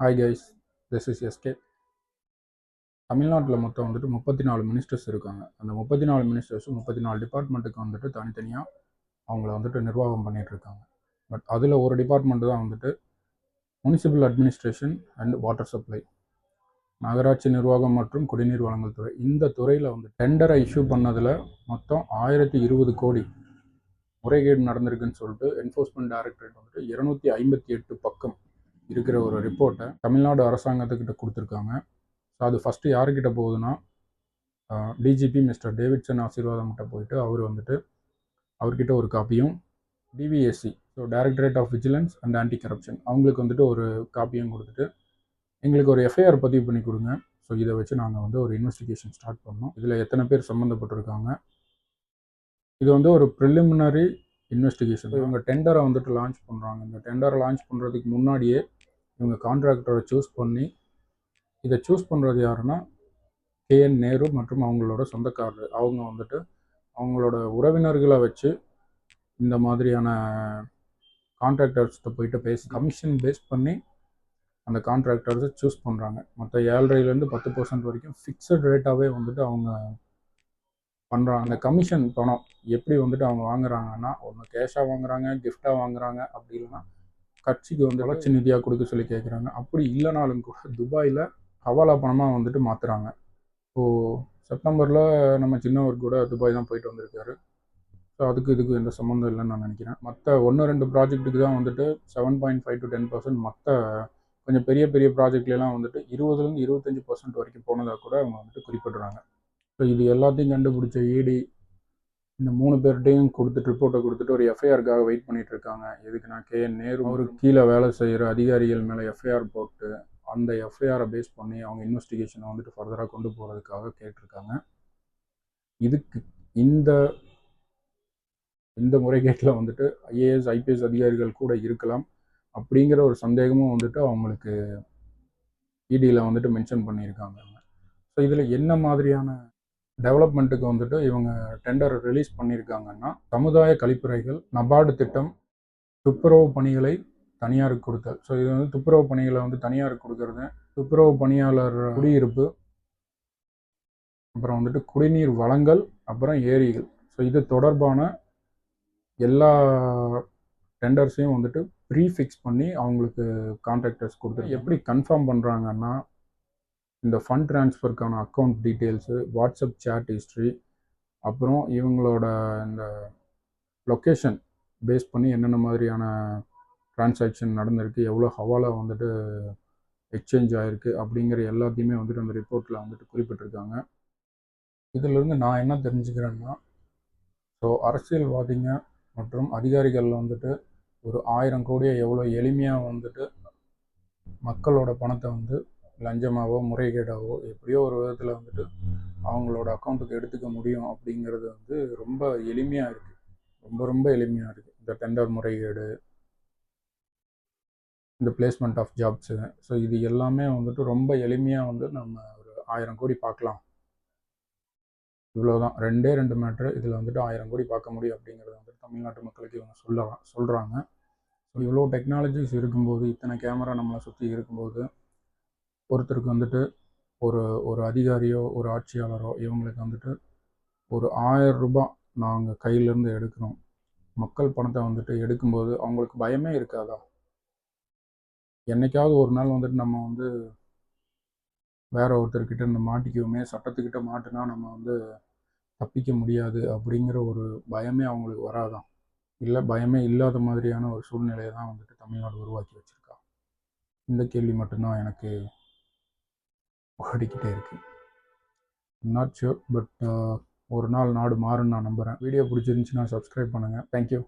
Hi guys this is S தமிழ்நாட்டில் மொத்தம் வந்துட்டு முப்பத்தி நாலு மினிஸ்டர்ஸ் இருக்காங்க. அந்த முப்பத்தி நாலு மினிஸ்டர்ஸும் முப்பத்தி நாலு டிபார்ட்மெண்ட்டுக்கு வந்துட்டு தனித்தனியாக அவங்கள வந்துட்டு நிர்வாகம் பண்ணிகிட்ருக்காங்க பட் அதில் ஒரு டிபார்ட்மெண்ட் தான் வந்துட்டு municipal administration and water supply நகராட்சி நிர்வாகம் மற்றும் குடிநீர் வழங்கல் துறை. இந்த துறையில் வந்து டெண்டரை இஷ்யூ பண்ணதில் மொத்தம் ஆயிரத்தி இருபது கோடி முறைகேடு நடந்திருக்குன்னு சொல்லிட்டு என்ஃபோர்ஸ்மெண்ட் டைரக்டரேட் வந்துட்டு இருநூத்தி ஐம்பத்தி எட்டு பக்கம் இருக்கிற ஒரு ரிப்போர்ட்டை தமிழ்நாடு அரசாங்கத்துக்கிட்ட கொடுத்துருக்காங்க. ஸோ அது ஃபஸ்ட்டு யாருக்கிட்ட போகுதுன்னா டிஜிபி மிஸ்டர் டேவிட்சன் ஆசீர்வாதம் கிட்ட போயிட்டு அவர் வந்துட்டு அவர்கிட்ட ஒரு காப்பியும் DVSC so directorate of vigilance and anti corruption அவங்களுக்கு வந்துட்டு ஒரு காப்பியும் கொடுத்துட்டு எங்களுக்கு ஒரு எஃப்ஐஆர் பதிவு பண்ணி கொடுங்க. ஸோ இதை வச்சு நாங்கள் வந்து ஒரு இன்வெஸ்டிகேஷன் ஸ்டார்ட் பண்ணோம். இதில் எத்தனை பேர் சம்மந்தப்பட்டிருக்காங்க இது வந்து ஒரு ப்ரிலிமினரி இன்வெஸ்டிகேஷன் இவங்க டெண்டரை வந்துட்டு லான்ச் பண்ணுறாங்க இந்த டெண்டரை லான்ச் பண்ணுறதுக்கு முன்னாடியே இவங்க கான்ட்ராக்டரை சூஸ் பண்ணி இதை சூஸ் பண்ணுறது யாருன்னா கேஎன் நேரு மற்றும் அவங்களோட சொந்தக்காரர். அவங்க வந்துட்டு அவங்களோட உறவினர்களை வச்சு இந்த மாதிரியான கான்ட்ராக்டர்ஸ்கிட்ட போயிட்டு பேசி கமிஷன் பேஸ் பண்ணி அந்த கான்ட்ராக்டர்ஸை சூஸ் பண்ணுறாங்க மற்ற ஏழரைலேருந்து பத்து பர்சன்ட் வரைக்கும் ஃபிக்ஸட் ரேட்டாகவே வந்துட்டு அவங்க பண்ணுறாங்க அந்த கமிஷன் பணம் எப்படி வந்துட்டு அவங்க வாங்குறாங்கன்னா ஒன்று கேஷாக வாங்குறாங்க கிஃப்டாக வாங்குறாங்க அப்படி இல்லைன்னா கட்சிக்கு வந்து வளர்ச்சி நிதியாக கொடுக்க சொல்லி கேட்குறாங்க அப்படி இல்லைனாலும் கூட துபாயில் ஹவாலா பணமாக வந்துட்டு மாற்றுறாங்க இப்போது செப்டம்பரில் நம்ம சின்னவர் கூட துபாய் தான் போயிட்டு வந்திருக்காரு. ஸோ அதுக்கு இதுக்கு எந்த சம்மந்தம் இல்லைன்னு நான் நினைக்கிறேன். மற்ற ஒன்று ரெண்டு ப்ராஜெக்ட்டுக்கு தான் வந்துட்டு seven point five to ten percent மற்ற கொஞ்சம் பெரிய பெரிய ப்ராஜெக்ட்லாம் வந்துட்டு இருபதுலேருந்து இருபத்தஞ்சி பர்சன்ட் வரைக்கும் போனதாக கூட அவங்க வந்துட்டு குறிப்பிடுறாங்க. ஸோ இது எல்லாத்தையும் கண்டுபிடிச்ச இடி இந்த மூணு பேர்கிட்டையும் கொடுத்துட்டு ரிப்போர்ட்டை கொடுத்துட்டு ஒரு எஃப்ஐஆருக்காக வெயிட் பண்ணிட்டு இருக்காங்க. எதுக்குன்னா கே என் நேரு அவருக்கு கீழே வேலை செய்கிற அதிகாரிகள் மேலே எஃப்ஐஆர் போட்டு அந்த எஃப்ஐஆரை பேஸ் பண்ணி அவங்க இன்வெஸ்டிகேஷனை வந்துட்டு ஃபர்தராக கொண்டு போகிறதுக்காக கேட்டிருக்காங்க. இதுக்கு இந்த இந்த முறைகேட்டில் வந்துட்டு ஐஏஎஸ் ஐபிஎஸ் அதிகாரிகள் கூட இருக்கலாம். அப்படிங்கிற ஒரு சந்தேகமும் வந்துட்டு அவங்களுக்கு இடியில் வந்துட்டு மென்ஷன் பண்ணியிருக்காங்க. ஸோ இதில் என்ன மாதிரியான டெவலப்மெண்ட்டுக்கு வந்துட்டு இவங்க டெண்டர் ரிலீஸ் பண்ணியிருக்காங்கன்னா சமுதாய கழிப்பறைகள் நபார்டு திட்டம் துப்புரவு பணிகளை தனியாருக்கு கொடுத்தல். ஸோ இது வந்து துப்புரவு பணிகளை வந்து தனியாருக்கு கொடுக்கறது துப்புரவு பணியாளர் குடியிருப்பு அப்புறம் வந்துட்டு குடிநீர் வளங்கள் அப்புறம் ஏரிகள். ஸோ இது தொடர்பான எல்லா டெண்டர்ஸையும் வந்துட்டு ப்ரீ ஃபிக்ஸ் பண்ணி அவங்களுக்கு கான்ட்ராக்டர்ஸ் கொடுத்து எப்படி கன்ஃபார்ம் பண்ணுறாங்கன்னா இந்த fund ட்ரான்ஸ்ஃபருக்கான account details WhatsApp chat history அப்புறம் இவங்களோட இந்த லொக்கேஷன் பேஸ் பண்ணி என்னென்ன மாதிரியான ட்ரான்சாக்ஷன் நடந்திருக்கு எவ்வளோ ஹவாலா வந்துட்டு எக்ஸ்சேஞ்ச் ஆகிருக்கு அப்படிங்கிற எல்லாத்தையுமே வந்துட்டு அந்த ரிப்போர்ட்டில் வந்துட்டு குறிப்பிட்டிருக்காங்க. இதிலிருந்து நான் என்ன தெரிஞ்சுக்கிறேன்னா ஸோ அரசியல்வாதிங்க மற்றும் அதிகாரிகள் வந்துட்டு ஒரு ஆயிரம் கோடியை எவ்வளோ எளிமையாக வந்துட்டு மக்களோட பணத்தை வந்து லஞ்சமாகவோ முறைகேடாவோ எப்படியோ ஒரு விதத்தில் வந்துட்டு அவங்களோட அக்கௌண்ட்டுக்கு எடுத்துக்க முடியும் அப்படிங்கிறது வந்து ரொம்ப எளிமையாக இருக்குது ரொம்ப ரொம்ப எளிமையாக இருக்குது இந்த டெண்டர் முறைகேடு இந்த பிளேஸ்மெண்ட் ஆஃப் ஜாப்ஸு ஸோ இது எல்லாமே வந்துட்டு ரொம்ப எளிமையாக வந்து நம்ம ஒரு ஆயிரம் கோடி பார்க்கலாம். இவ்வளோதான் ரெண்டே ரெண்டு மேட்ரு இதில் வந்துட்டு ஆயிரம் கோடி பார்க்க முடியும் அப்படிங்கிறத வந்துட்டு தமிழ்நாட்டு மக்களுக்கு இவங்க சொல்லலாம் சொல்கிறாங்க ஸோ இவ்வளோ டெக்னாலஜிஸ் இருக்கும்போது இத்தனை கேமரா நம்மளை சுற்றி இருக்கும்போது ஒருத்தருக்கு வந்துட்டு ஒரு ஒரு அதிகாரியோ ஒரு ஆட்சியாளரோ இவங்களுக்கு வந்துட்டு ஒரு ஆயிரம் ரூபாய் நாங்கள் கையிலேருந்து எடுக்கிறோம் மக்கள் பணத்தை வந்துட்டு எடுக்கும்போது அவங்களுக்கு பயமே இருக்காதா? என்னைக்காவது ஒரு நாள் வந்துட்டு நம்ம வந்து வேற ஒருத்தர்கிட்ட இந்த மாட்டிக்குவோமே சட்டத்துக்கிட்ட மாட்டினா நம்ம வந்து தப்பிக்க முடியாது அப்படிங்கிற ஒரு பயமே அவங்களுக்கு வராதான் இல்லை பயமே இல்லாத மாதிரியான ஒரு சூழ்நிலையை தான் வந்துட்டு தமிழ்நாடு உருவாக்கி வச்சுருக்கா? இந்த கேள்வி மட்டும்தான் எனக்கு ஓடிக்கிட்டே இருக்குது நாட் ஷியோர் பட் uh, ஒரு நாள் நாடு மாறும்னு நான் நம்புகிறேன் வீடியோ பிடிச்சிருந்துச்சுன்னா சப்ஸ்கிரைப் பண்ணுங்கள் தேங்க்யூ